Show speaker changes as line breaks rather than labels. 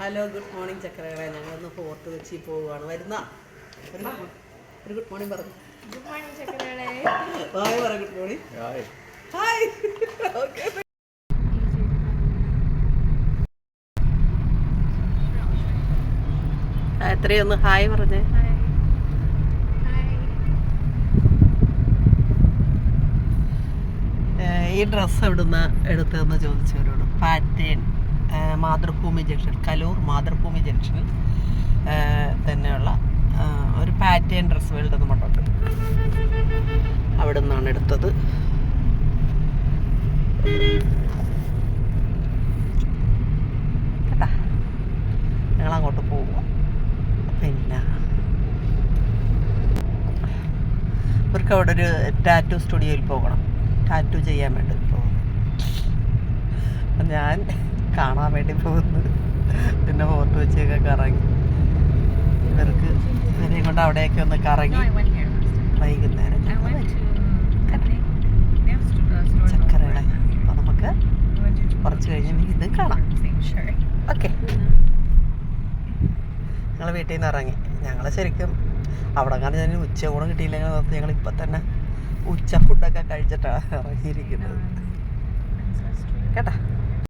Hello good morning ചക്കരകളെ. ഞങ്ങളൊന്ന് fort വെച്ചി പോവുകയാണ്. വരുന്ന. ഒരു ഗുഡ് മോർണിംഗ് പറഞ്ഞു
ഗുഡ് മോർണിംഗ് ചക്കരകളെ.
ഹായ് പറ good morning hi hi okay എത്രയൊന്ന്? Hi പറഞ്ഞേ. ഈ ഡ്രസ് എവിടുന്ന എടുത്തതെന്ന് ചോദിച്ചവരോട്. പാറ്റേൺ മാതൃഭൂമി ജംഗ്ഷൻ കലൂർ മാതൃഭൂമി ജംഗ്ഷനിൽ തന്നെയുള്ള ഒരു പാറ്റേൺ ഡ്രസ് വേൾഡ് എന്ന് പറഞ്ഞിട്ട് അവിടെ നിന്നാണ് എടുത്തത് ഞങ്ങളങ്ങോട്ട് പോവുക പിന്നെ ഇവർക്ക് അവിടെ ഒരു ടാറ്റു സ്റ്റുഡിയോയിൽ പോകണം. ടാറ്റു ചെയ്യാൻ വേണ്ടി പോകുന്നു ഞാൻ കാണാൻ വേണ്ടി പോകുന്നത്. പിന്നെ ഫോട്ടോ വെച്ചൊക്കെ കറങ്ങി. ഇവർക്ക് ഇവരെയും കൊണ്ട് അവിടെയൊക്കെ ഒന്ന് കറങ്ങി. വൈകുന്നേരം വരും. നമുക്ക് കുറച്ച് കഴിഞ്ഞ് ഇത് കാണാം. ഓക്കെ. ഞങ്ങൾ വീട്ടിൽ നിന്ന് ഇറങ്ങി. ഞങ്ങൾ ശരിക്കും അവിടെ കാണാൻ ഞാൻ ഉച്ച കൂടെ കിട്ടിയില്ലെങ്കിൽ നിർത്തി ഞങ്ങൾ ഇപ്പം തന്നെ ഉച്ച ഫുഡൊക്കെ കഴിച്ചിട്ടാണ് ഇറങ്ങിയിരിക്കുന്നത്. കേട്ടാ?